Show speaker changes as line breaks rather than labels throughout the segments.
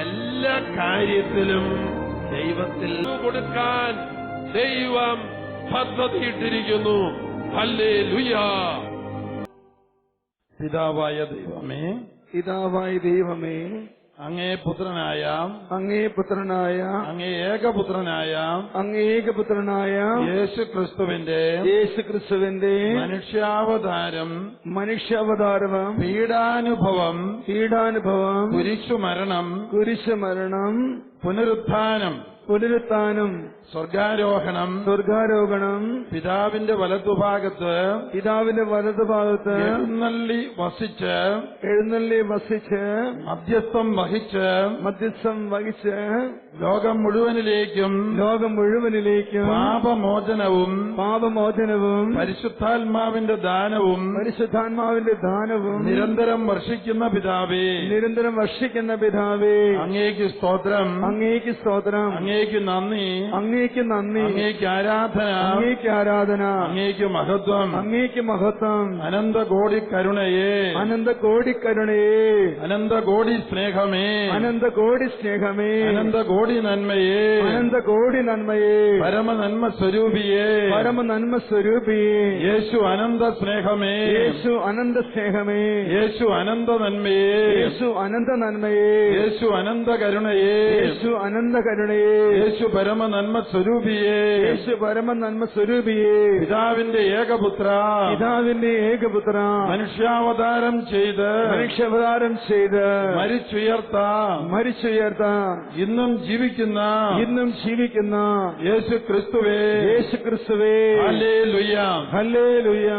എല്ലാ കാര്യത്തിലും ദൈവത്തിൽ കൊടുക്കാൻ ദൈവം പദ്ധതിയിട്ടിരിക്കുന്നു. പിതാവായ ദൈവമേ.
പിതാവായ ദൈവമേ
അങ്ങേ പുത്രനായ.
അങ്ങേ പുത്രനായ.
അങ്ങേ ഏകപുത്രനായ.
അങ്ങേ ഏകപുത്രനായ.
യേശു ക്രിസ്തുവിന്റെ
യേശു ക്രിസ്തുവിന്റെ
മനുഷ്യാവതാരം.
മനുഷ്യാവതാരം
പീഡാനുഭവം.
പീഡാനുഭവം.
കുരിശുമരണം.
കുരിശുമരണം.
പുനരുത്ഥാനം
പുനരുത്ഥാനം
സ്വർഗാരോഹണം
സ്വർഗാരോഹണം
പിതാവിന്റെ വലതുഭാഗത്ത്
പിതാവിന്റെ വലതുഭാഗത്ത്
എഴുന്നള്ളി വസിച്ച്
എഴുന്നള്ളി വസിച്ച്
മധ്യസ്ഥം വഹിച്ച്
മധ്യസ്ഥം വഹിച്ച്
ലോകം മുഴുവനിലേക്കും
ലോകം മുഴുവനിലേക്കും
പാപമോചനവും
പാപമോചനവും
പരിശുദ്ധാത്മാവിന്റെ ദാനവും
പരിശുദ്ധാത്മാവിന്റെ ദാനവും
നിരന്തരം വർഷിക്കുന്ന പിതാവേ
നിരന്തരം വർഷിക്കുന്ന പിതാവേ
അങ്ങേക്ക് സ്തോത്രം
അങ്ങേക്ക് സ്തോത്രം
അങ്ങേക്ക് നന്ദി.
അങ്ങേക്ക് നന്ദി.
അങ്ങേക്ക് ആരാധന.
അങ്ങേക്ക് ആരാധന.
അങ്ങേക്ക് മഹത്വം.
അങ്ങേക്ക് മഹത്വം.
അനന്ത കോടി കരുണയെ.
അനന്ത കോടി കരുണയെ.
അനന്ത കോടി സ്നേഹമേ.
അനന്ത കോടി സ്നേഹമേ.
അനന്ത കോടി നന്മയെ.
അനന്ത കോടി നന്മയെ.
പരമ നന്മ സ്വരൂപിയെ.
പരമ നന്മ സ്വരൂപിയേ.
യേശു അനന്ത സ്നേഹമേ.
യേശു അനന്ത സ്നേഹമേ.
യേശു അനന്ത നന്മയെ.
യേശു അനന്ത നന്മയെ.
യേശു അനന്ത കരുണയെ.
യേശു അനന്ത കരുണയെ.
യേശു പരമ നന്മ സ്വരൂപിയെ.
യേശു പരമ നന്മ സ്വരൂപിയെ.
പിതാവിന്റെ ഏകപുത്ര.
പിതാവിന്റെ ഏകപുത്ര.
മനുഷ്യാവതാരം ചെയ്ത്.
മനുഷ്യാവതാരം ചെയ്ത്.
മരിച്ചുയർത്ത.
മരിച്ചുയർത്ത.
ഇന്നും ജീവിക്കുന്ന.
ഇന്നും ജീവിക്കുന്ന.
യേശു ക്രിസ്തുവേ.
യേശു ക്രിസ്തുവേ.
ഹല്ലേലൂയ.
ഹല്ലേലൂയ.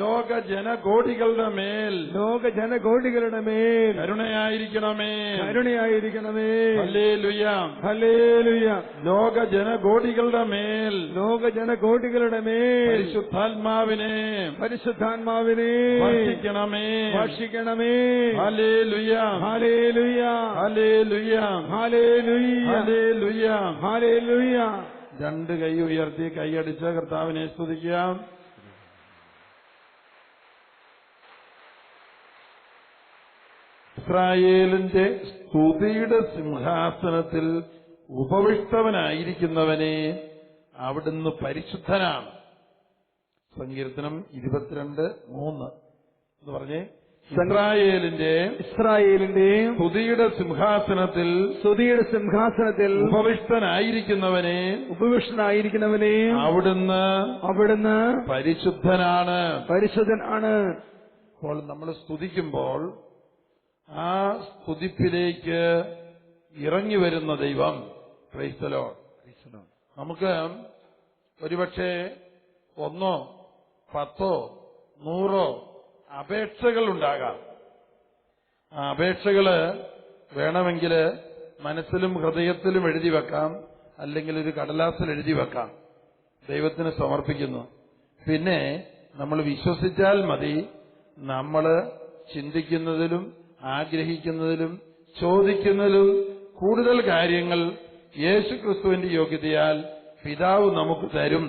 ലോക ജനകോടികളുടെ മേൽ.
ലോക ജനകോടികളുടെ മേൽ.
കരുണയായിരിക്കണമേ.
കരുണയായിരിക്കണമേ.
ഹലേ
ലുയാം ഹലേ ലുയാം
ലോക ജനകോടികളുടെ മേൽ.
ലോക ജനകോടികളുടെ മേൽ.
പരിശുദ്ധാത്മാവിനെ.
പരിശുദ്ധാത്മാവിനെ.
ഭക്ഷിക്കണമേ
ഭക്ഷിക്കണമേ
ഹലേ
ലുയാം ഹലേ ലുയാം ഹലേ ലുയാം
ഹല്ലേലൂയ.
ഹാലേലുയ
ഹല്ലേലൂയ.
ലുയാം ഹലേ ലുയാം
രണ്ട് കൈ ഉയർത്തി കൈയടിച്ച് കർത്താവിനെ സ്തുതിക്കാം. ഇസ്രായേലിന്റെ സ്തുതിയുടെ സിംഹാസനത്തിൽ ഉപവിഷ്ടവനായിരിക്കുന്നവനെ അവിടുന്ന് പരിശുദ്ധനാണ്. സങ്കീർത്തനം ഇരുപത്തിരണ്ട് മൂന്ന്. എന്ന് പറഞ്ഞേ ഇസ്രായേലിന്റെ
ഇസ്രായേലിന്റെ
സ്തുതിയുടെ സിംഹാസനത്തിൽ
സ്തുതിയുടെ സിംഹാസനത്തിൽ
ഉപവിഷ്ടനായിരിക്കുന്നവനെ
ഉപവിഷ്ടനായിരിക്കുന്നവനെ
അവിടുന്ന്
അവിടുന്ന്
പരിശുദ്ധനാണ്.
പരിശുദ്ധനാണ്.
അപ്പോൾ നമ്മൾ സ്തുതിക്കുമ്പോൾ ആ സ്തുതിപ്പിലേക്ക് ഇറങ്ങി വരുന്ന ദൈവം. ക്രൈസ്തലോ നമുക്ക് ഒരുപക്ഷെ ഒന്നോ പത്തോ നൂറോ അപേക്ഷകൾ ഉണ്ടാകാം. ആ അപേക്ഷകൾ വേണമെങ്കിൽ മനസ്സിലും ഹൃദയത്തിലും എഴുതി വെക്കാം. അല്ലെങ്കിൽ ഒരു കടലാസിൽ എഴുതി വെക്കാം. ദൈവത്തിന് സമർപ്പിക്കുന്നു. പിന്നെ നമ്മൾ വിശ്വസിച്ചാൽ മതി. നമ്മൾ ചിന്തിക്കുന്നതിലും ആഗ്രഹിക്കുന്നതിലും ചോദിക്കുന്നതിലും കൂടുതൽ കാര്യങ്ങൾ യേശു ക്രിസ്തുവിന്റെ യോഗ്യതയാൽ പിതാവ് നമുക്ക് തരും.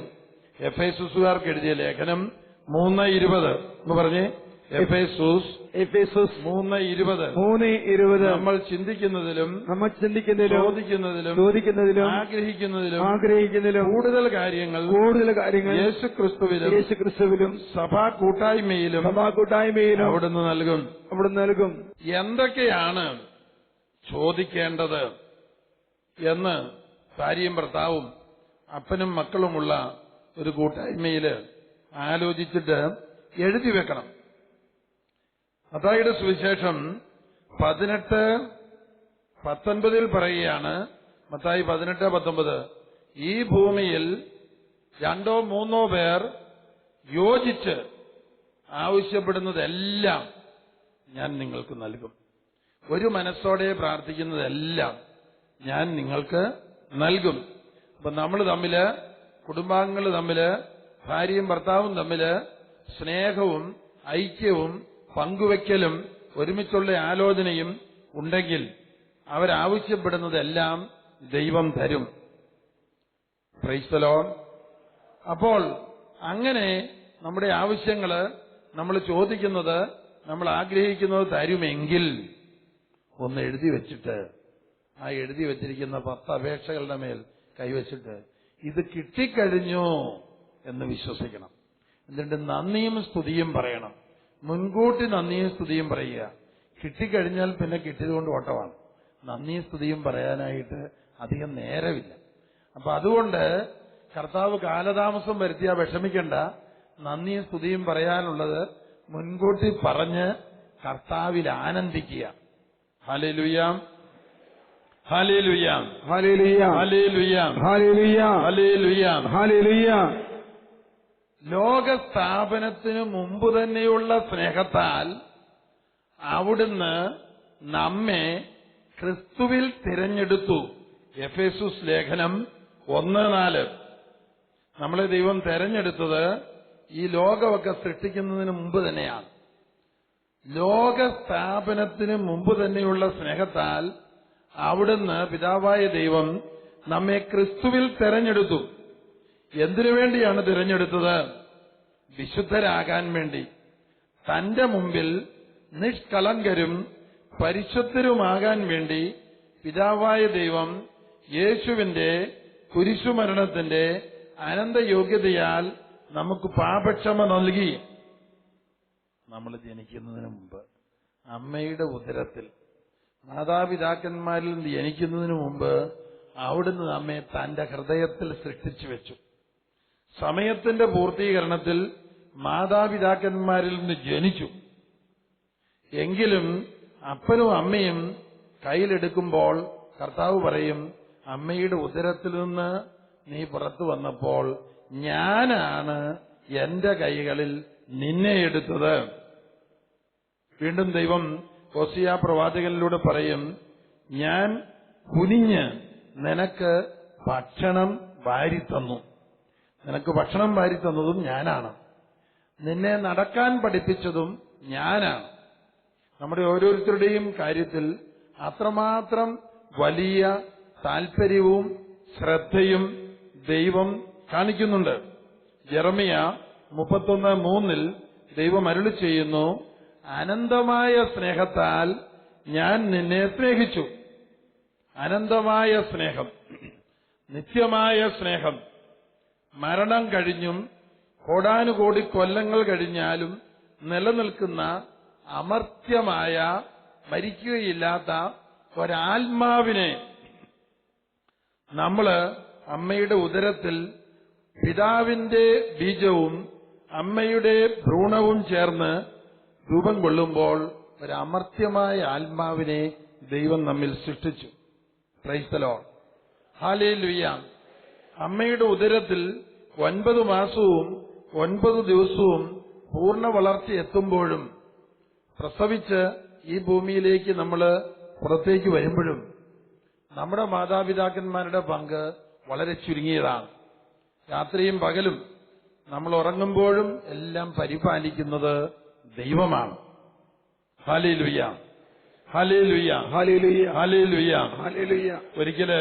എഫ് ഐ സുസുകാർക്ക് എഴുതിയ ലേഖനം മൂന്ന് ഇരുപത് എന്ന് പറഞ്ഞേ എഫ് എഫേസൂസ് സൂസ്
എഫേസോസ്
മൂന്ന് ഇരുപത്.
മൂന്ന് ഇരുപത്.
നമ്മൾ ചിന്തിക്കുന്നതിലും
നമ്മൾ ചിന്തിക്കുന്നതിലും
ചോദിക്കുന്നതിലും
ചോദിക്കുന്നതിലും
ആഗ്രഹിക്കുന്നതിലും
ആഗ്രഹിക്കുന്നതിലും
കൂടുതൽ കാര്യങ്ങൾ
കൂടുതൽ കാര്യങ്ങൾ
യേശു ക്രിസ്തുവിലും
യേശു ക്രിസ്തുവിലും
സഭാ കൂട്ടായ്മയിലും
സഭാ കൂട്ടായ്മയിലും
അവിടുന്ന് നൽകും.
അവിടുന്ന് നൽകും.
എന്തൊക്കെയാണ് ചോദിക്കേണ്ടത് എന്ന് ഭാര്യയും ഭർത്താവും അപ്പനും മക്കളുമുള്ള ഒരു കൂട്ടായ്മയിൽ ആലോചിച്ചിട്ട് എഴുതി വെക്കണം. മത്തായിയുടെ സുവിശേഷം പതിനെട്ട് പത്തൊൻപതിൽ പറയുകയാണ്. മത്തായി പതിനെട്ട് പത്തൊമ്പത് ഈ ഭൂമിയിൽ രണ്ടോ മൂന്നോ പേർ യോജിച്ച് ആവശ്യപ്പെടുന്നതെല്ലാം ഞാൻ നിങ്ങൾക്ക് നൽകും. ഒരു മനസ്സോടെ പ്രാർത്ഥിക്കുന്നതെല്ലാം ഞാൻ നിങ്ങൾക്ക് നൽകും. അപ്പൊ നമ്മൾ തമ്മിൽ കുടുംബാംഗങ്ങൾ തമ്മിൽ ഭാര്യയും ഭർത്താവും തമ്മിൽ സ്നേഹവും ഐക്യവും പങ്കുവെക്കലും ഒരുമിച്ചുള്ള ആലോചനയും ഉണ്ടെങ്കിൽ അവരാവശ്യപ്പെടുന്നതെല്ലാം ദൈവം തരും. ക്രൈസ്തലോ അപ്പോൾ അങ്ങനെ നമ്മുടെ ആവശ്യങ്ങൾ നമ്മൾ ചോദിക്കുന്നത് നമ്മൾ ആഗ്രഹിക്കുന്നത് തരുമെങ്കിൽ ഒന്ന് എഴുതി വെച്ചിട്ട് ആ എഴുതി വെച്ചിരിക്കുന്ന പത്ത് അപേക്ഷകളുടെ മേൽ കൈവച്ചിട്ട് ഇത് കിട്ടിക്കഴിഞ്ഞു എന്ന് വിശ്വസിക്കണം. എന്നിട്ട് നന്ദിയും സ്തുതിയും പറയണം. മുൻകൂട്ടി നന്ദിയും സ്തുതിയും പറയുക. കിട്ടിക്കഴിഞ്ഞാൽ പിന്നെ കിട്ടിയതുകൊണ്ട് ഓട്ടമാണ്. നന്ദിയും സ്തുതിയും പറയാനായിട്ട് അധികം നേരമില്ല. അപ്പൊ അതുകൊണ്ട് കർത്താവ് കാലതാമസം വരുത്തിയാ വിഷമിക്കണ്ട. നന്ദിയും സ്തുതിയും പറയാനുള്ളത് മുൻകൂട്ടി പറഞ്ഞ് കർത്താവിൽ ആനന്ദിക്കുക. ഹലിലുയാം ഹലിലുയാം
ഹലിലുയാം
ഹലിലുയാം
ഹലിലുയാം
ഹലിലുയാം
ഹാലേലുയ്യ
ലോകസ്ഥാപനത്തിനു മുമ്പ് തന്നെയുള്ള സ്നേഹത്താൽ അവിടുന്ന് നമ്മെ ക്രിസ്തുവിൽ തിരഞ്ഞെടുത്തു. എഫേസുസ് ലേഖനം ഒന്ന് നാല്. നമ്മളെ ദൈവം തെരഞ്ഞെടുത്തത് ഈ ലോകമൊക്കെ സൃഷ്ടിക്കുന്നതിന് മുമ്പ് തന്നെയാണ്. ലോകസ്ഥാപനത്തിന് മുമ്പ് തന്നെയുള്ള സ്നേഹത്താൽ അവിടുന്ന് പിതാവായ ദൈവം നമ്മെ ക്രിസ്തുവിൽ തെരഞ്ഞെടുത്തു. എന്തിനു വേണ്ടിയാണ് തിരഞ്ഞെടുത്തത്? വിശുദ്ധരാകാൻ വേണ്ടി. തന്റെ മുമ്പിൽ നിഷ്കളങ്കരും പരിശുദ്ധരുമാകാൻ വേണ്ടി പിതാവായ ദൈവം യേശുവിന്റെ കുരിശുമരണത്തിന്റെ അനന്തയോഗ്യതയാൽ നമുക്ക് പാപക്ഷമ നൽകി. നമ്മൾ ജനിക്കുന്നതിന് മുമ്പ് അമ്മയുടെ ഉദരത്തിൽ മാതാപിതാക്കന്മാരിൽ നിന്ന് ജനിക്കുന്നതിന് മുമ്പ് അവിടുന്ന് നമ്മെ തന്റെ ഹൃദയത്തിൽ സൃഷ്ടിച്ചു വെച്ചു. സമയത്തിന്റെ പൂർത്തീകരണത്തിൽ മാതാപിതാക്കന്മാരിൽ നിന്ന് ജനിച്ചു. എങ്കിലും അപ്പനും അമ്മയും കയ്യിലെടുക്കുമ്പോൾ കർത്താവ് പറയും അമ്മയുടെ ഉദരത്തിൽ നിന്ന് നീ പുറത്തു വന്നപ്പോൾ ഞാനാണ് എന്റെ കൈകളിൽ നിന്നെ എടുത്തത്. വീണ്ടും ദൈവം ഹോസിയ പ്രവാചകനിലൂടെ പറയും ഞാൻ കുനിഞ്ഞ് നിനക്ക് ഭക്ഷണം വാരിത്തന്നു. നിനക്ക് ഭക്ഷണം വാരി തന്നതും ഞാനാണ്. നിന്നെ നടക്കാൻ പഠിപ്പിച്ചതും ഞാനാണ്. നമ്മുടെ ഓരോരുത്തരുടെയും കാര്യത്തിൽ അത്രമാത്രം വലിയ താൽപ്പര്യവും ശ്രദ്ധയും ദൈവം കാണിക്കുന്നുണ്ട്. ജെറമിയ മുപ്പത്തൊന്ന് മൂന്നിൽ ദൈവം അരുളി ചെയ്യുന്നു അനന്തമായ സ്നേഹത്താൽ ഞാൻ നിന്നെ സ്നേഹിച്ചു. അനന്തമായ സ്നേഹം. നിത്യമായ സ്നേഹം. മരണം കഴിഞ്ഞും കോടാനുകോടി കൊല്ലങ്ങൾ കഴിഞ്ഞാലും നിലനിൽക്കുന്ന അമർത്യമായ മരിക്കുകയില്ലാത്ത ഒരാത്മാവിനെ നമ്മൾ അമ്മയുടെ ഉദരത്തിൽ പിതാവിന്റെ ബീജവും അമ്മയുടെ ഭ്രൂണവും ചേർന്ന് രൂപം കൊള്ളുമ്പോൾ ഒരമർത്യമായ ആത്മാവിനെ ദൈവം നമ്മിൽ സൃഷ്ടിച്ചു. ക്രൈസ്തലോ ഹാലേ ലുയ്യാം അമ്മയുടെ ഉദരത്തിൽ ഒൻപത് മാസവും ഒൻപത് ദിവസവും പൂർണ വളർച്ച എത്തുമ്പോഴും പ്രസവിച്ച് ഈ ഭൂമിയിലേക്ക് നമ്മൾ പുറത്തേക്ക് വരുമ്പോഴും നമ്മുടെ മാതാപിതാക്കന്മാരുടെ പങ്ക് വളരെ ചുരുങ്ങിയതാണ്. രാത്രിയും പകലും നമ്മൾ ഉറങ്ങുമ്പോഴും എല്ലാം പരിപാലിക്കുന്നത് ദൈവമാണ്. ഹാലേ ലുയ്യ ഹാലേ ലുയ്യ ഹാലേ ലുയ്യ
ഹാലേലുയ്യ
ഒരിക്കൽ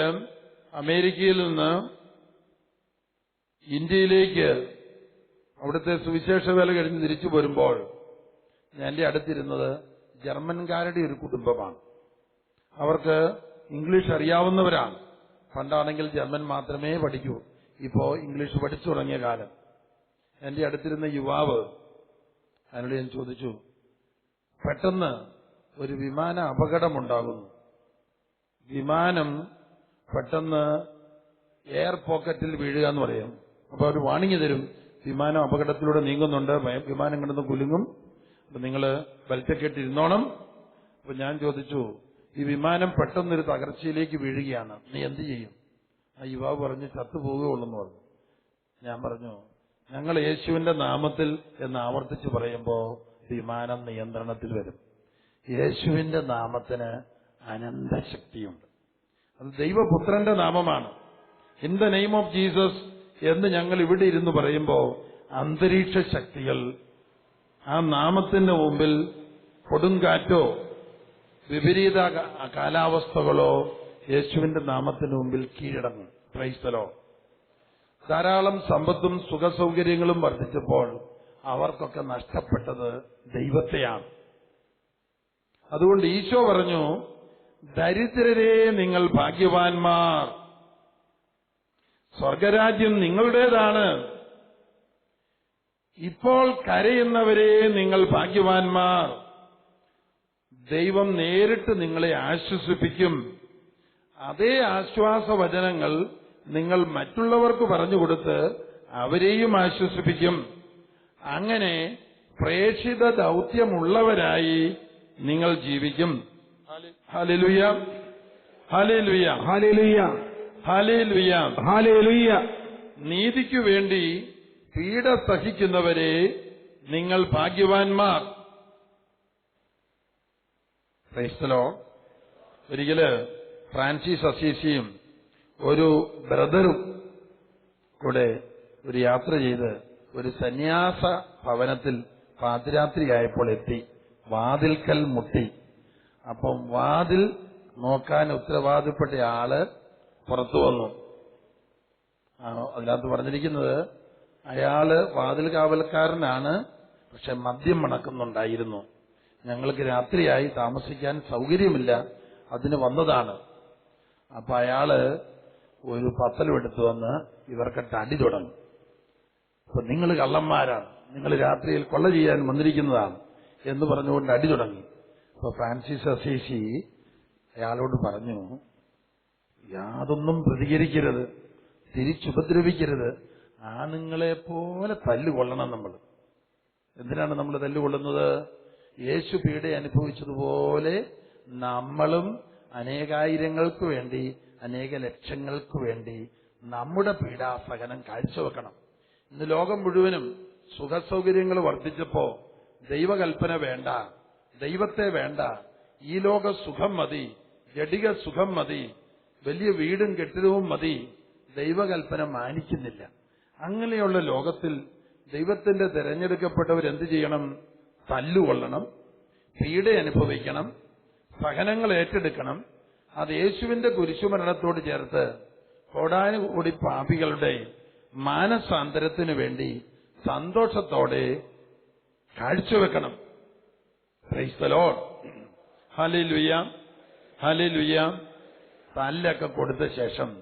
അമേരിക്കയിൽ നിന്ന് ഇന്ത്യയിലേക്ക് അവിടുത്തെ സുവിശേഷ വേല കഴിഞ്ഞ് തിരിച്ചു വരുമ്പോൾ ഞാൻ അടുത്തിരുന്നത് ജർമ്മൻകാരുടെ ഒരു കുടുംബമാണ്. അവർക്ക് ഇംഗ്ലീഷ് അറിയാവുന്നവരാണ്. പണ്ടാണെങ്കിൽ ജർമ്മൻ മാത്രമേ പഠിക്കൂ. ഇപ്പോ ഇംഗ്ലീഷ് പഠിച്ചു തുടങ്ങിയ കാലം. എന്റെ അടുത്തിരുന്ന യുവാവ് അതിനോട് ഞാൻ ചോദിച്ചു പെട്ടെന്ന് ഒരു വിമാന അപകടമുണ്ടാകുന്നു. വിമാനം പെട്ടെന്ന് എയർ പോക്കറ്റിൽ വീഴുക എന്ന് പറയും. അപ്പൊ അവർ വാണിംഗ് തരും. വിമാനം അപകടത്തിലൂടെ നീങ്ങുന്നുണ്ട്. വിമാനം കിടന്ന് കുലുങ്ങും. അപ്പൊ നിങ്ങൾ ഇട്ട് ഇരുന്നോണം അപ്പൊ ഞാൻ ചോദിച്ചു ഈ വിമാനം പെട്ടെന്നൊരു തകർച്ചയിലേക്ക് വീഴുകയാണ്. നീ എന്ത് ചെയ്യും? ആ യുവാവ് പറഞ്ഞ് ചത്തുപോകുകയുള്ളൂ എന്ന് പറഞ്ഞു. ഞാൻ പറഞ്ഞു ഞങ്ങൾ യേശുവിന്റെ നാമത്തിൽ എന്ന് ആവർത്തിച്ച് പറയുമ്പോൾ വിമാനം നിയന്ത്രണത്തിൽ വരും. യേശുവിന്റെ നാമത്തിന് അനന്തശക്തിയുണ്ട്. അത് ദൈവപുത്രന്റെ നാമമാണ്. In the name of Jesus എന്ന് ഞങ്ങൾ ഇവിടെ ഇരുന്ന് പറയുമ്പോൾ അന്തരീക്ഷ ശക്തികൾ ആ നാമത്തിന്റെ മുമ്പിൽ കൊടുങ്കാറ്റോ വിപരീത കാലാവസ്ഥകളോ യേശുവിന്റെ നാമത്തിന് മുമ്പിൽ കീഴടങ്ങും. ക്രൈസ്തലോ ധാരാളം സമ്പത്തും സുഖസൗകര്യങ്ങളും വർദ്ധിച്ചപ്പോൾ അവർക്കൊക്കെ നഷ്ടപ്പെട്ടത് ദൈവത്തെയാണ്. അതുകൊണ്ട് ഈശോ പറഞ്ഞു ദരിദ്രരെ നിങ്ങൾ ഭാഗ്യവാന്മാർ. സ്വർഗരാജ്യം നിങ്ങളുടേതാണ്. ഇപ്പോൾ കരയുന്നവരെ നിങ്ങൾ ഭാഗ്യവാന്മാർ. ദൈവം നേരിട്ട് നിങ്ങളെ ആശ്വസിപ്പിക്കും. അതേ ആശ്വാസ വചനങ്ങൾ നിങ്ങൾ മറ്റുള്ളവർക്ക് പറഞ്ഞുകൊടുത്ത് അവരെയും ആശ്വസിപ്പിക്കും. അങ്ങനെ പ്രേക്ഷിത ദൗത്യമുള്ളവരായി നിങ്ങൾ ജീവിക്കും. ഹലിലുയ. ഹലിലുയ. ഹലിലുയ. നീതിക്കു വേണ്ടി പീഡ സഹിക്കുന്നവരെ നിങ്ങൾ ഭാഗ്യവാന്മാർ. ക്രൈസ്തലോ ഒരിക്കൽ ഫ്രാൻസിസ് അസീസിയും ഒരു ബ്രദറും കൂടെ ഒരു യാത്ര ചെയ്ത് ഒരു സന്യാസ ഭവനത്തിൽ പാതിരാത്രിയായപ്പോൾ എത്തി. വാതിൽക്കൽ മുട്ടി. അപ്പം വാതിൽ നോക്കാൻ ഉത്തരവാദപ്പെട്ട ആൾ പുറത്തു വന്നു. അതിനകത്ത് പറഞ്ഞിരിക്കുന്നത് അയാൾ വാതിൽ കാവൽക്കാരനാണ് പക്ഷെ മദ്യം മണക്കുന്നുണ്ടായിരുന്നു. ഞങ്ങൾക്ക് രാത്രിയായി താമസിക്കാൻ സൗകര്യമില്ല. അതിന് വന്നതാണ്. അപ്പൊ അയാൾ ഒരു പത്തലും എടുത്തു വന്ന് ഇവർക്കിട്ട് അടി തുടങ്ങും. അപ്പൊ നിങ്ങൾ കള്ളന്മാരാണ്. നിങ്ങൾ രാത്രിയിൽ കൊള്ള ചെയ്യാൻ വന്നിരിക്കുന്നതാണ് എന്ന് പറഞ്ഞുകൊണ്ട് അടി തുടങ്ങി. അപ്പൊ ഫ്രാൻസിസ് അസീസി അയാളോട് പറഞ്ഞു യാതൊന്നും പ്രതികരിക്കരുത് തിരിച്ചുപദ്രവിക്കരുത്. ആണുങ്ങളെ പോലെ തല്ലുകൊള്ളണം നമ്മൾ എന്തിനാണ് നമ്മൾ തല്ലുകൊള്ളുന്നത്? യേശു പീഡ അനുഭവിച്ചതുപോലെ നമ്മളും അനേകായിരങ്ങൾക്ക് വേണ്ടി അനേക ലക്ഷങ്ങൾക്ക് വേണ്ടി നമ്മുടെ പീഡാസഹനം കാഴ്ചവെക്കണം. ഇന്ന് ലോകം മുഴുവനും സുഖസൗകര്യങ്ങൾ വർദ്ധിച്ചപ്പോ ദൈവകൽപ്പന വേണ്ട ദൈവത്തെ വേണ്ട. ഈ ലോക സുഖം മതി ജഡിക സുഖം മതി വലിയ വീടും കെട്ടിടവും മതി. ദൈവകൽപ്പന മാനിക്കുന്നില്ല. അങ്ങനെയുള്ള ലോകത്തിൽ ദൈവത്തിന്റെ തെരഞ്ഞെടുക്കപ്പെട്ടവർ എന്ത് ചെയ്യണം? തല്ലുകൊള്ളണം പീഡ അനുഭവിക്കണം സഹനങ്ങൾ ഏറ്റെടുക്കണം. അത് യേശുവിന്റെ കുരിശുമരണത്തോട് ചേർത്ത് കോടാനുകൂടി പാപികളുടെ മാനസാന്തരത്തിനു വേണ്ടി സന്തോഷത്തോടെ കാഴ്ചവെക്കണം. ക്രൈസ്തലോ ഹലിലുയ ഹലിലുയ തല്ലൊക്കെ കൊടുത്ത ശേഷം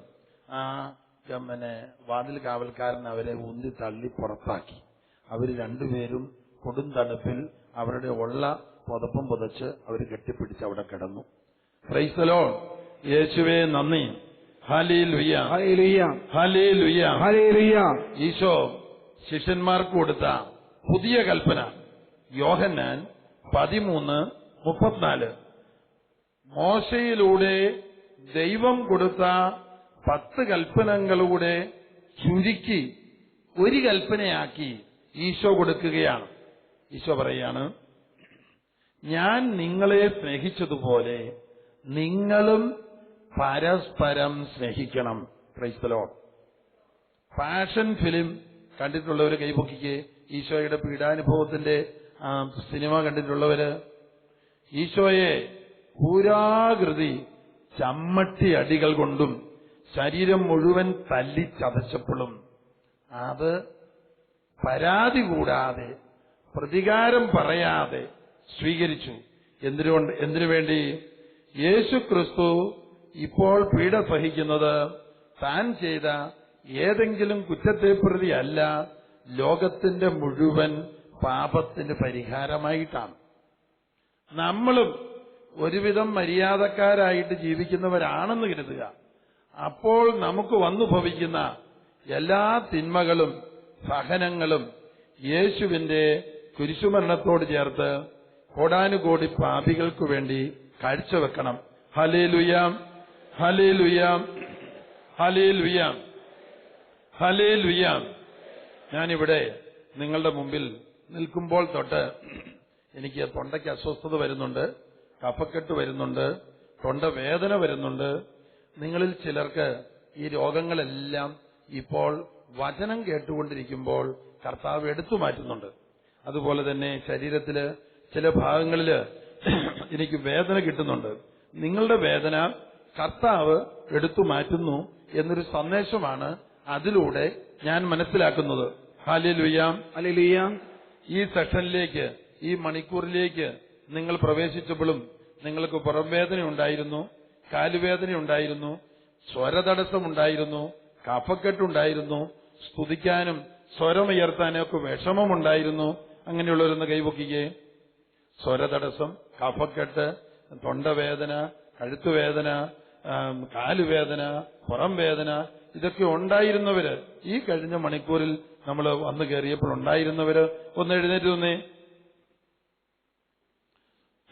ആ പിന്നെ വാതിൽ കാവൽക്കാരൻ അവരെ ഉന്തി തള്ളി പുറത്താക്കി. അവർ രണ്ടുപേരും കൊടും തണുപ്പിൽ അവരുടെ ഉള്ള പുതപ്പും പുതച്ച് അവർ കെട്ടിപ്പിടിച്ച് അവിടെ കിടന്നു. ക്രൈസ്തലോ യേശുവേ നന്ദി. ഈശോ ശിഷ്യന്മാർക്ക് കൊടുത്ത പുതിയ കൽപ്പന. യോഹന്നാൻ പതിമൂന്ന് മുപ്പത്തിനാല്. മോശയിലൂടെ ദൈവം കൊടുത്ത പത്ത് കൽപ്പനകളുടെ ചുരുക്കി ഒരു കൽപ്പനയാക്കി ഈശോ കൊടുക്കുകയാണ്. ഈശോ പറയാണ് ഞാൻ നിങ്ങളെ സ്നേഹിച്ചതുപോലെ നിങ്ങളും പരസ്പരം സ്നേഹിക്കണം. ക്രൈസ്തലോ പാഷൻ ഫിലിം കണ്ടിട്ടുള്ളവര് കൈപൊക്കിക്ക്. ഈശോയുടെ പീഡാനുഭവത്തിന്റെ സിനിമ കണ്ടിട്ടുള്ളവര് ഈശോയെ പൂരാകൃതി ചമ്മട്ടി അടികൾ കൊണ്ടും ശരീരം മുഴുവൻ തല്ലി ചതച്ചപ്പോഴും അത് പരാതി കൂടാതെ പ്രതികാരം പറയാതെ സ്വീകരിച്ചു. എന്തിനുകൊണ്ട് എന്തിനു വേണ്ടി? യേശു ക്രിസ്തു ഇപ്പോൾ പീഡ സഹിക്കുന്നത് താൻ ചെയ്ത ഏതെങ്കിലും കുറ്റത്തെ പ്രതിയല്ല ലോകത്തിന്റെ മുഴുവൻ പാപത്തിന് പരിഹാരമായിട്ടാണ്. നമ്മളും ഒരുവിധം മര്യാദക്കാരായിട്ട് ജീവിക്കുന്നവരാണെന്ന് കരുതുക. അപ്പോൾ നമുക്ക് വന്നു ഭവിക്കുന്ന എല്ലാ തിന്മകളും സഹനങ്ങളും യേശുവിന്റെ കുരിശുമരണത്തോട് ചേർത്ത് കോടാനുകോടി പാപികൾക്കു വേണ്ടി കാഴ്ചവെക്കണം. ഹലേലുയാം ഹലേലുയാം ഹലേലുയാം ഹലേലുയാം ഞാനിവിടെ നിങ്ങളുടെ മുമ്പിൽ നിൽക്കുമ്പോൾ തൊട്ട് എനിക്ക് തൊണ്ടയ്ക്ക് അസ്വസ്ഥത വരുന്നുണ്ട്. കഫക്കെട്ട് വരുന്നുണ്ട് തൊണ്ട വേദന വരുന്നുണ്ട്. നിങ്ങളിൽ ചിലർക്ക് ഈ രോഗങ്ങളെല്ലാം ഇപ്പോൾ വചനം കേട്ടുകൊണ്ടിരിക്കുമ്പോൾ കർത്താവ് എടുത്തു മാറ്റുന്നുണ്ട്. അതുപോലെ തന്നെ ശരീരത്തിൽ ചില ഭാഗങ്ങളിൽ എനിക്ക് വേദന കിട്ടുന്നുണ്ട്. നിങ്ങളുടെ വേദന കർത്താവ് എടുത്തു മാറ്റുന്നു എന്നൊരു സന്ദേശമാണ് അതിലൂടെ ഞാൻ മനസ്സിലാക്കുന്നത്. ഹാലിലുയാം ഈ സെഷനിലേക്ക് ഈ മണിക്കൂറിലേക്ക് നിങ്ങൾ പ്രവേശിച്ചപ്പോഴും നിങ്ങൾക്ക് പുറംവേദന ഉണ്ടായിരുന്നു കാലുവേദന ഉണ്ടായിരുന്നു സ്വരതടസ്സം ഉണ്ടായിരുന്നു കഫക്കെട്ടുണ്ടായിരുന്നു സ്തുതിക്കാനും സ്വരമുയർത്താനും ഒക്കെ വിഷമമുണ്ടായിരുന്നു അങ്ങനെയുള്ളവരൊന്ന് കൈവക്കുകയെ സ്വരതടസ്സം കഫക്കെട്ട് തൊണ്ടവേദന കഴുത്തുവേദന കാലുവേദന പുറം വേദന ഇതൊക്കെ ഉണ്ടായിരുന്നവര് ഈ കഴിഞ്ഞ മണിക്കൂറിൽ നമ്മൾ വന്നു കയറിയപ്പോൾ ഉണ്ടായിരുന്നവര് ഒന്ന് എഴുന്നേറ്റ് നിന്നേ.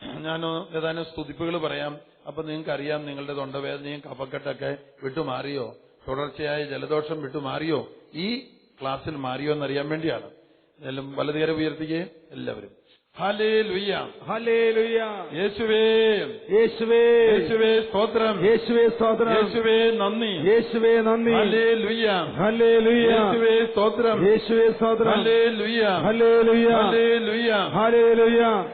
ഞാൻ ഏതാനും സ്തുതിപ്പുകൾ പറയാം. അപ്പൊ നിങ്ങൾക്ക് അറിയാം നിങ്ങളുടെ തൊണ്ടവേദനയും കഫക്കെട്ടൊക്കെ വിട്ടുമാറിയോ? തുടർച്ചയായ ജലദോഷം വിട്ടുമാറിയോ? ഈ ക്ലാസ്സിൽ മാറിയോ എന്നറിയാൻ വേണ്ടിയാണ്. എല്ലാം വലതുകര ഉയർത്തിക്കേ എല്ലാവരും. ഹാലേ ലുയ്യ യേശുവേ.
യേശുവേ.
യേശുവേ സ്തോത്രം.
യേശുവേ സ്തോത്രം.
യേശുവേ നന്ദി.
യേശുവേ നന്ദി.
ഹാലേ ലുയ്യ
ഹല്ലേലൂയ
യേശുവേ സ്തോത്രം.
യേശുവേ സ്തോത്രം.
ഹലേ ലുയ്യ ഹാലേ ലുയ്യ
ഹല്ലേലൂയ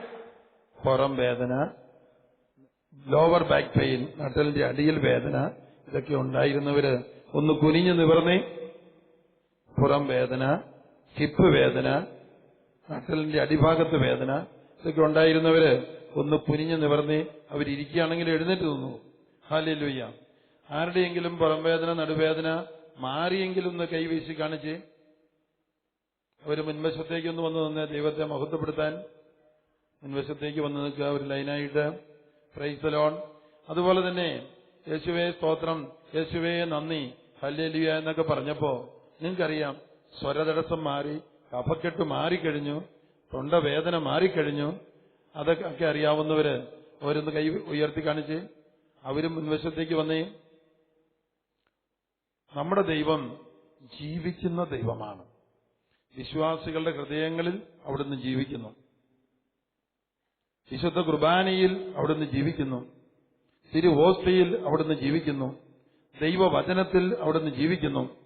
പുറം വേദന ലോവർ ബാക്ക് പെയിൻ നട്ടലിന്റെ അടിയിൽ വേദന ഇതൊക്കെ ഉണ്ടായിരുന്നവര് ഒന്ന് കുനിഞ്ഞു നിവർന്നേ. പുറം വേദന ഹിപ്പ് വേദന നട്ടലിന്റെ അടിഭാഗത്ത് വേദന ഇതൊക്കെ ഉണ്ടായിരുന്നവര് ഒന്ന് കുനിഞ്ഞു നിവർന്നേ. അവരിയ്ക്കുകയാണെങ്കിൽ എഴുന്നേറ്റ് നിന്നു. ലുയ്യ ആരുടെയെങ്കിലും പുറം വേദന നടുവേദന മാറിയെങ്കിലും ഒന്ന് കൈവീശി കാണിച്ച്. അവർ മുൻവശത്തേക്കൊന്ന് വന്ന് നിന്ന് ദൈവത്തെ മഹത്വപ്പെടുത്താൻ മുൻവശത്തേക്ക് വന്ന് നിൽക്കുക ഒരു ലൈനായിട്ട്. പ്രൈസലോൺ അതുപോലെ തന്നെ യേശുവേ സ്തോത്രം യേശുവേ നന്ദി ഹല്ലേലിയ എന്നൊക്കെ പറഞ്ഞപ്പോ നിങ്ങൾക്കറിയാം സ്വരതടസ്സം മാറി കഫക്കെട്ട് മാറിക്കഴിഞ്ഞു തൊണ്ടവേദന മാറിക്കഴിഞ്ഞു. അതൊക്കെ അറിയാവുന്നവര് ഓരോന്ന് കൈ ഉയർത്തി കാണിച്ച് അവരും മുൻവശത്തേക്ക് വന്നേ നമ്മുടെ ദൈവം ജീവിക്കുന്ന ദൈവമാണ്. വിശ്വാസികളുടെ ഹൃദയങ്ങളിൽ അവിടുന്ന് ജീവിക്കുന്നു. വിശുദ്ധ കുർബാനയിൽ അവിടുന്ന് ജീവിക്കുന്നു. തിരുവോസ്തയിൽ അവിടുന്ന് ജീവിക്കുന്നു. ദൈവവചനത്തിൽ അവിടുന്ന് ജീവിക്കുന്നു.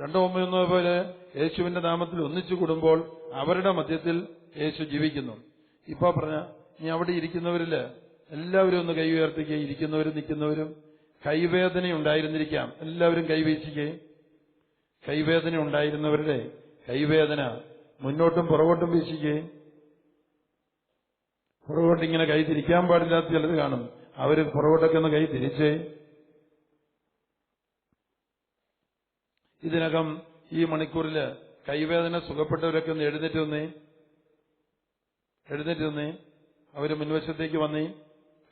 രണ്ടോ മൂന്നോ പോലെ യേശുവിന്റെ നാമത്തിൽ ഒന്നിച്ചു കൂടുമ്പോൾ അവരുടെ മധ്യത്തിൽ യേശു ജീവിക്കുന്നു. ഇപ്പൊ പറഞ്ഞ ഇനി അവിടെ ഇരിക്കുന്നവരിൽ എല്ലാവരും ഒന്ന് കൈ ഉയർത്തിക്കുക ഇരിക്കുന്നവരും നിൽക്കുന്നവരും കൈവേദന ഉണ്ടായിരുന്നിരിക്കാം. എല്ലാവരും കൈവീശിക്കുകയും കൈവേദന ഉണ്ടായിരുന്നവരുടെ കൈവേദന മുന്നോട്ടും പുറകോട്ടും വീശിക്കേ. പുറകോട്ട് ഇങ്ങനെ കൈ തിരിക്കാൻ പാടില്ലാത്ത ചിലത് കാണും. അവർ പുറകോട്ടൊക്കെ ഒന്ന് കൈ തിരിച്ചേ ഇതിനകം ഈ മണിക്കൂറിൽ കൈവേദന സുഖപ്പെട്ടവരൊക്കെ ഒന്ന് എഴുന്നേറ്റ് വന്നേ. എഴുന്നേറ്റ് വന്നേ. അവർ മുൻവശത്തേക്ക് വന്നേ.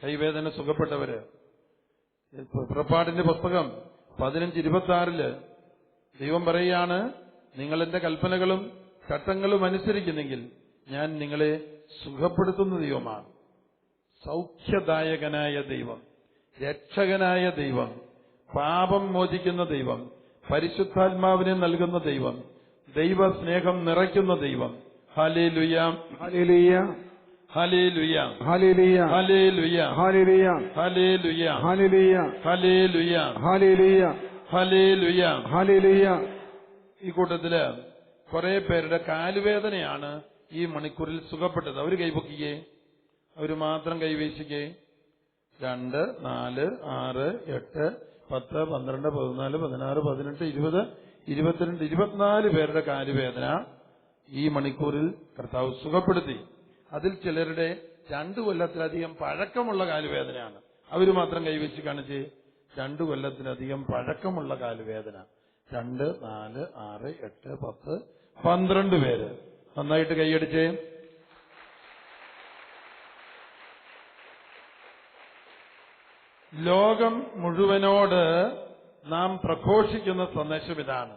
കൈവേദന സുഖപ്പെട്ടവര്. പുറപ്പാടിന്റെ പുസ്തകം പതിനഞ്ച് ഇരുപത്തി ആറിൽ ദൈവം പറയുകയാണ് നിങ്ങളെന്റെ കൽപ്പനകളും ചട്ടങ്ങളും അനുസരിക്കുന്നെങ്കിൽ ഞാൻ നിങ്ങളെ സുഖപ്പെടുത്തുന്ന ദൈവമാണ് സൗഖ്യദായകനായ ദൈവം രക്ഷകനായ ദൈവം പാപം മോചിക്കുന്ന ദൈവം പരിശുദ്ധാത്മാവിനെ നൽകുന്ന ദൈവം ദൈവസ്നേഹം നിറയ്ക്കുന്ന ദൈവം ഹലേ ലുയാം ഹലേ ലുയാം ഹലേ ലുയാം
ഹല്ലേലൂയ
ഈ കൂട്ടത്തിൽ കുറെ പേരുടെ കാലുവേദനയാണ് ഈ മണിക്കൂറിൽ സുഖപ്പെട്ടത്? അവർ കൈപൊക്കിക്കേ? അവർ മാത്രം കൈവീശിക്കേ? രണ്ട് നാല് ആറ് എട്ട് പത്ത് പന്ത്രണ്ട് പതിനാല് പതിനാറ് പതിനെട്ട് ഇരുപത് ഇരുപത്തിരണ്ട് ഇരുപത്തിനാല് പേരുടെ കാലുവേദന ഈ മണിക്കൂറിൽ കർത്താവ് സുഖപ്പെടുത്തി. അതിൽ ചിലരുടെ രണ്ടു കൊല്ലത്തിലധികം പഴക്കമുള്ള കാലുവേദനയാണ് അവർ മാത്രം കൈവച്ച് കാണിച്ച്. രണ്ടു കൊല്ലത്തിലധികം പഴക്കമുള്ള കാലുവേദന രണ്ട് നാല് ആറ് എട്ട് പത്ത് പന്ത്രണ്ട് പേര്. നന്നായിട്ട് കൈയടിച്ചേ. ലോകം മുഴുവനോട് നാം പ്രഘോഷിക്കുന്ന സന്ദേശം ഇതാണ്.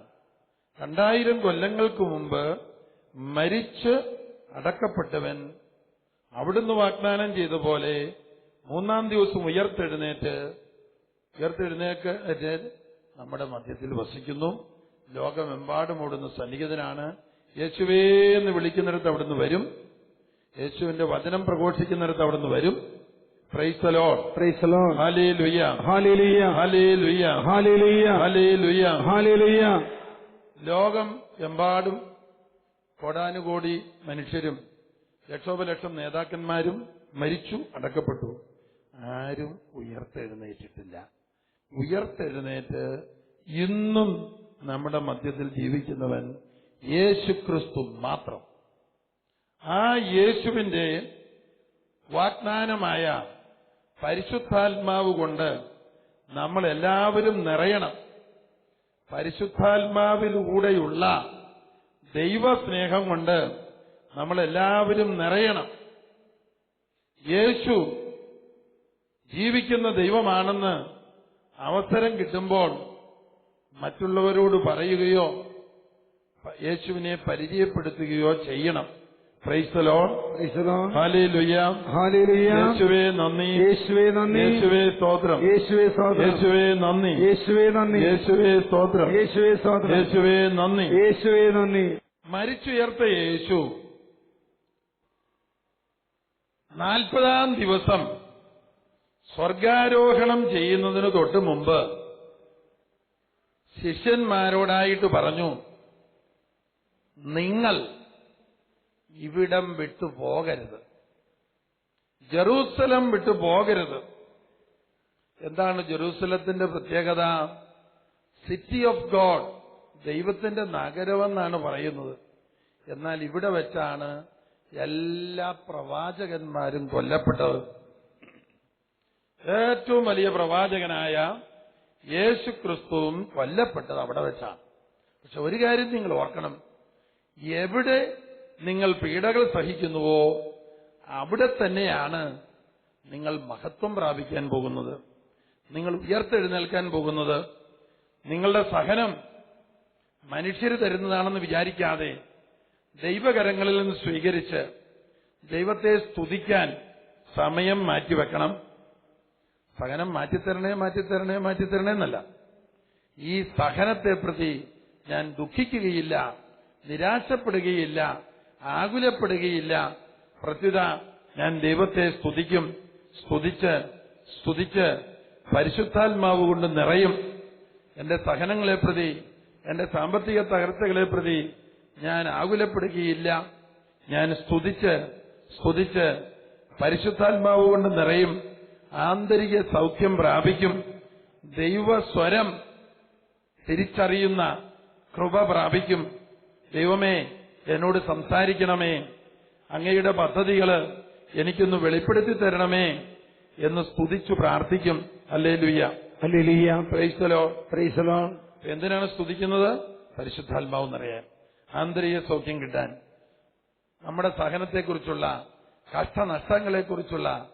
രണ്ടായിരം കൊല്ലങ്ങൾക്ക് മുമ്പ് മരിച്ച് അടക്കപ്പെട്ടവൻ അവിടുന്ന് വാഗ്ദാനം ചെയ്ത പോലെ മൂന്നാം ദിവസം ഉയർത്തെഴുന്നേറ്റ് ഉയർത്തെഴുന്നേക്ക് നമ്മുടെ മധ്യത്തിൽ വസിക്കുന്നു. ലോകമെമ്പാടും അവിടുന്ന് സന്നിഹിതനാണ്. യേശുവേ എന്ന് വിളിക്കുന്നിടത്ത് അവിടുന്ന് വരും. യേശുവിന്റെ വചനം പ്രഘോഷിക്കുന്നിടത്ത് അവിടുന്ന് വരും. ലോകം എമ്പാടും കോടാനുകോടി മനുഷ്യരും ലക്ഷോപലക്ഷം നേതാക്കന്മാരും മരിച്ചു അടക്കപ്പെട്ടു. ആരും ഉയർത്തെഴുന്നേറ്റിട്ടില്ല. ഉയർത്തെഴുന്നേറ്റ് ഇന്നും നമ്മുടെ മധ്യത്തിൽ ജീവിക്കുന്നവൻ യേശു ക്രിസ്തു മാത്രം. ആ യേശുവിന്റെ വാഗ്ദാനമായ പരിശുദ്ധാത്മാവ് കൊണ്ട് നമ്മൾ എല്ലാവരും നിറയണം. പരിശുദ്ധാത്മാവിലൂടെയുള്ള ദൈവസ്നേഹം കൊണ്ട് നമ്മളെല്ലാവരും നിറയണം. യേശു ജീവിക്കുന്ന ദൈവമാണെന്ന് അവസരം കിട്ടുമ്പോൾ മറ്റുള്ളവരോട് പറയുകയോ യേശുവിനെ പരിചയപ്പെടുത്തുകയോ ചെയ്യണം. യേശുവേ നന്ദി.
യേശുവേ നന്ദി.
യേശുവേ സ്തോത്രം.
യേശുവേ സ്തോത്രം.
യേശുവേ നന്ദി.
യേശുവേ നന്ദി.
യേശുവേ സ്തോത്രം.
യേശുവേ സ്തോത്രം.
യേശുവേ നന്ദി.
യേശുവേ നന്ദി.
മരിച്ചുയർത്ത യേശു. നാൽപ്പതാം ദിവസം സ്വർഗാരോഹണം ചെയ്യുന്നതിന് തൊട്ട് മുമ്പ് ശിഷ്യന്മാരോടായിട്ട് പറഞ്ഞു നിങ്ങൾ ഇവിടം വിട്ടു പോകരുത്. ജെറൂസലം വിട്ടു പോകരുത്. എന്താണ് ജെറൂസലത്തിന്റെ പ്രത്യേകത? സിറ്റി ഓഫ് ഗോഡ് ദൈവത്തിന്റെ നഗരമെന്നാണ് പറയുന്നത്. എന്നാൽ ഇവിടെ വെച്ചാണ് എല്ലാ പ്രവാചകന്മാരും കൊല്ലപ്പെട്ടത്. ഏറ്റവും വലിയ പ്രവാചകനായ യേശു ക്രിസ്തുവും കൊല്ലപ്പെട്ടത് അവിടെ വെച്ചാണ്. പക്ഷെ ഒരു കാര്യം നിങ്ങൾ ഓർക്കണം. എവിടെ നിങ്ങൾ പീഡകൾ സഹിക്കുന്നുവോ അവിടെ തന്നെയാണ് നിങ്ങൾ മഹത്വം പ്രാപിക്കാൻ പോകുന്നത്. നിങ്ങൾ ഉയർത്തെഴുന്നേൽക്കാൻ പോകുന്നത്. നിങ്ങളുടെ സഹനം മനുഷ്യർ തരുന്നതാണെന്ന് വിചാരിക്കാതെ ദൈവകരങ്ങളിൽ നിന്ന് സ്വീകരിച്ച് ദൈവത്തെ സ്തുതിക്കാൻ സമയം മാറ്റിവെക്കണം. സഹനം മാറ്റിത്തരണേ മാറ്റിത്തരണേ മാറ്റിത്തരണേ എന്നല്ല. ഈ സഹനത്തെ പ്രതി ഞാൻ ദുഃഖിക്കുകയില്ല. നിരാശപ്പെടുകയില്ല ആകുലപ്പെടുകയില്ല. പ്രത്യുത ഞാൻ ദൈവത്തെ സ്തുതിക്കും സ്തുതിച്ച് സ്തുതിച്ച് പരിശുദ്ധാത്മാവ് കൊണ്ട് നിറയും. എന്റെ സഹനങ്ങളെ പ്രതി എന്റെ സാമ്പത്തിക തകർച്ചകളെ പ്രതി ഞാൻ ആകുലപ്പെടുകയില്ല. ഞാൻ സ്തുതിച്ച് സ്തുതിച്ച് പരിശുദ്ധാത്മാവ് കൊണ്ട് നിറയും. ആന്തരിക സൗഖ്യം പ്രാപിക്കും. ദൈവസ്വരം തിരിച്ചറിയുന്ന കൃപ പ്രാപിക്കും. ദൈവമേ എന്നോട് സംസാരിക്കണമേ. അങ്ങയുടെ പദ്ധതികൾ എനിക്കൊന്ന് വെളിപ്പെടുത്തി തരണമേ എന്ന് സ്തുതിച്ചു പ്രാർത്ഥിക്കും. അല്ലേ ലുയ്യ അല്ലേ
ലുയ്യ പ്രൈസലോ പ്രൈസലോ
എന്തിനാണ് സ്തുതിക്കുന്നത്? പരിശുദ്ധാത്മാവ് നിറയാൻ ആന്തരിക സൗഖ്യം കിട്ടാൻ. നമ്മുടെ സഹനത്തെക്കുറിച്ചുള്ള കഷ്ടനഷ്ടങ്ങളെക്കുറിച്ചുള്ള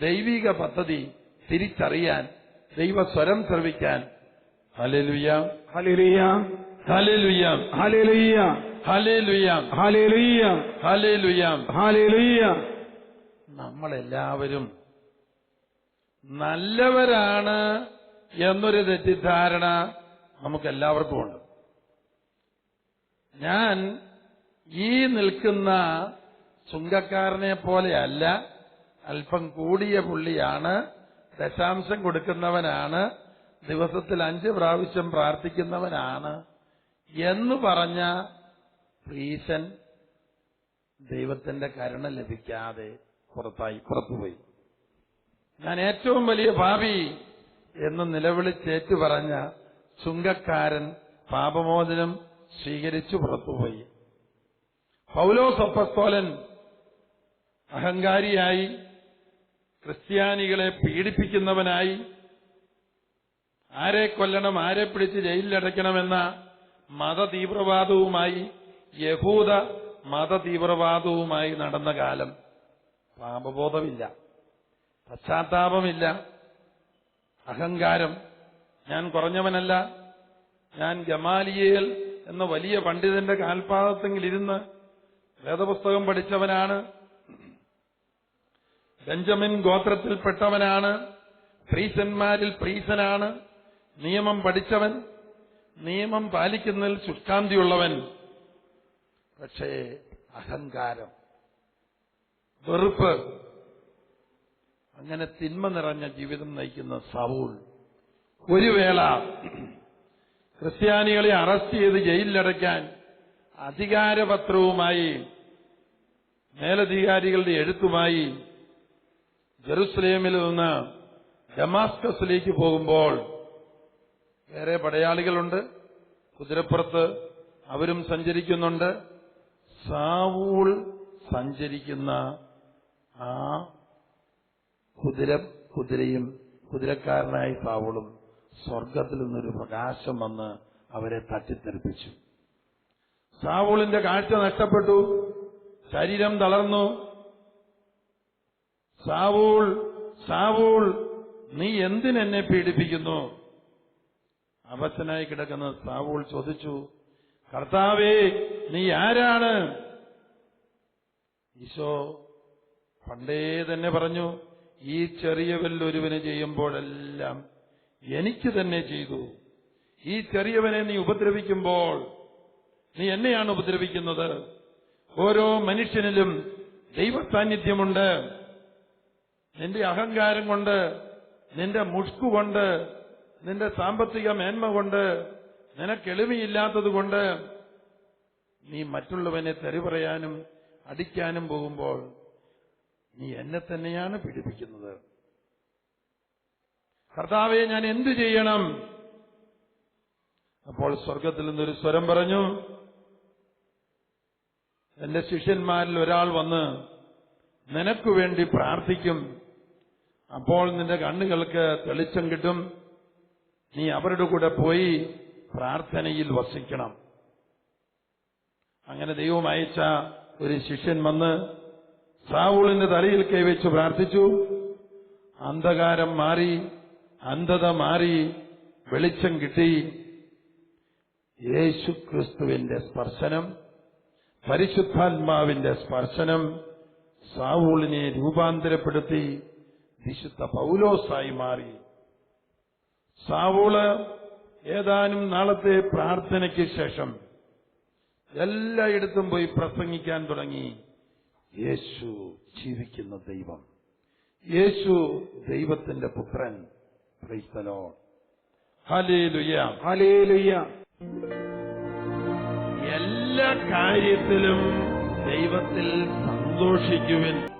ദൈവിക പദ്ധതി തിരിച്ചറിയാൻ ദൈവസ്വരം ശ്രവിക്കാൻ. ഹലേലുയ്യ
Hallelujah. Hallelujah.
നമ്മളെല്ലാവരും നല്ലവരാണ് എന്നൊരു തെറ്റിദ്ധാരണ നമുക്കെല്ലാവർക്കും ഉണ്ട്. ഞാൻ ഈ നിൽക്കുന്ന ചുങ്കക്കാരനെ പോലെയല്ല അല്പം കൂടിയ പുള്ളിയാണ് ദശാംശം കൊടുക്കുന്നവനാണ് ദിവസത്തിൽ അഞ്ച് പ്രാവശ്യം പ്രാർത്ഥിക്കുന്നവനാണ്. എന്ന് പറഞ്ഞ പ്രീശൻ ദൈവത്തിന്റെ കരുണ ലഭിക്കാതെ പുറത്തായി പുറത്തുപോയി. ഞാൻ ഏറ്റവും വലിയ ഭാവി എന്ന് നിലവിളിച്ചേറ്റു പറഞ്ഞ ചുങ്കക്കാരൻ പാപമോചനം സ്വീകരിച്ചു പുറത്തുപോയി. പൗലോസ് അപ്പസ്തോലൻ അഹങ്കാരിയായി ക്രിസ്ത്യാനികളെ പീഡിപ്പിക്കുന്നവനായി ആരെ കൊല്ലണം ആരെ പിടിച്ച് ജയിലിലടയ്ക്കണമെന്ന മതതീവ്രവാദവുമായി യഹൂദ മതതീവ്രവാദവുമായി നടന്ന കാലം. പാപബോധമില്ല. പശ്ചാത്താപമില്ല. അഹങ്കാരം. ഞാൻ കുറഞ്ഞവനല്ല. ഞാൻ ഗമാലിയേൽ എന്ന വലിയ പണ്ഡിതന്റെ കാൽപാദത്തെങ്കിൽ ഇരുന്ന് വേദപുസ്തകം പഠിച്ചവനാണ്. ബെഞ്ചമിൻ ഗോത്രത്തിൽപ്പെട്ടവനാണ്. പ്രീസന്മാരിൽ പ്രീസനാണ്. നിയമം പഠിച്ചവൻ. നിയമം പാലിക്കുന്നതിൽ ശുഷ്കാന്തിയുള്ളവൻ പക്ഷേ അഹങ്കാരം വെറുപ്പ് അങ്ങനെ തിന്മ നിറഞ്ഞ ജീവിതം നയിക്കുന്ന സൗൾ ഒരു വേള ക്രിസ്ത്യാനികളെ അറസ്റ്റ് ചെയ്ത് ജയിലിലടയ്ക്കാൻ അധികാരപത്രവുമായി മേലധികാരികളുടെ എഴുത്തുമായി ജെറുസലേമിൽ നിന്ന് ഡമാസ്കസിലേക്ക് പോകുമ്പോൾ വേറെ പടയാളികളുണ്ട്. കുതിരപ്പുറത്ത് അവരും സഞ്ചരിക്കുന്നുണ്ട്. സാവൂൾ സഞ്ചരിക്കുന്ന ആ കുതിര കുതിരയും കുതിരക്കാരനായ സാവൂളും സ്വർഗത്തിൽ നിന്നൊരു പ്രകാശം വന്ന് അവരെ തട്ടിത്തെറിപ്പിച്ചു. സാവൂളിന്റെ കാഴ്ച നഷ്ടപ്പെട്ടു. ശരീരം തളർന്നു. സാവൂൾ സാവൂൾ നീ എന്തിനെന്നെ പീഡിപ്പിക്കുന്നു? അവശനായി കിടക്കുന്ന സാവൂൾ ചോദിച്ചു കർത്താവേ നീ ആരാണ്? ഈശോ പണ്ടേ തന്നെ പറഞ്ഞു ഈ ചെറിയ വല്ലൊരുവന് ചെയ്യുമ്പോഴെല്ലാം എനിക്ക് തന്നെ ചെയ്തു. ഈ ചെറിയവനെ നീ ഉപദ്രവിക്കുമ്പോൾ നീ എന്നെയാണ് ഉപദ്രവിക്കുന്നത്. ഓരോ മനുഷ്യനിലും ദൈവ സാന്നിധ്യമുണ്ട് നിന്റെ അഹങ്കാരം കൊണ്ട് നിന്റെ മുഷ്കുകൊണ്ട് നിന്റെ സാമ്പത്തിക മേന്മ കൊണ്ട് നിനക്ക് എളിമയില്ലാത്തത് കൊണ്ട് നീ മറ്റുള്ളവനെ തെറി പറയാനും അടിക്കാനും പോകുമ്പോൾ നീ എന്നെ തന്നെയാണ് പീഡിപ്പിക്കുന്നത്. കർത്താവെ ഞാൻ എന്തു ചെയ്യണം? അപ്പോൾ സ്വർഗത്തിൽ നിന്നൊരു സ്വരം പറഞ്ഞു. എന്റെ ശിഷ്യന്മാരിൽ ഒരാൾ വന്ന് നിനക്കു വേണ്ടി പ്രാർത്ഥിക്കും. അപ്പോൾ നിന്റെ കണ്ണുകൾക്ക് തെളിച്ചം കിട്ടും. നീ അവരുടെ കൂടെ പോയി പ്രാർത്ഥനയിൽ വസിക്കണം. അങ്ങനെ ദൈവം അയച്ച ഒരു ശിഷ്യൻ വന്ന് സാവൂളിന്റെ തലയിൽ കൈവച്ച് പ്രാർത്ഥിച്ചു. അന്ധകാരം മാറി അന്ധത മാറി വെളിച്ചം കിട്ടി. യേശു ക്രിസ്തുവിന്റെ സ്പർശനം പരിശുദ്ധാത്മാവിന്റെ സ്പർശനം സാവൂളിനെ രൂപാന്തരപ്പെടുത്തി വിശുദ്ധ പൗലോസായി മാറി. സാവൂൾ ഏതാനും നാളത്തെ പ്രാർത്ഥനയ്ക്ക് ശേഷം എല്ലായിടത്തും പോയി പ്രസംഗിക്കാൻ തുടങ്ങി. യേശു ജീവിക്കുന്ന ദൈവം. യേശു ദൈവത്തിന്റെ പുത്രൻ. ക്രൈസ്തലോ ഹലേലുയ
ഹലേലുയ
എല്ലാ കാര്യത്തിലും ദൈവത്തിൽ സന്തോഷിക്കുവിൻ.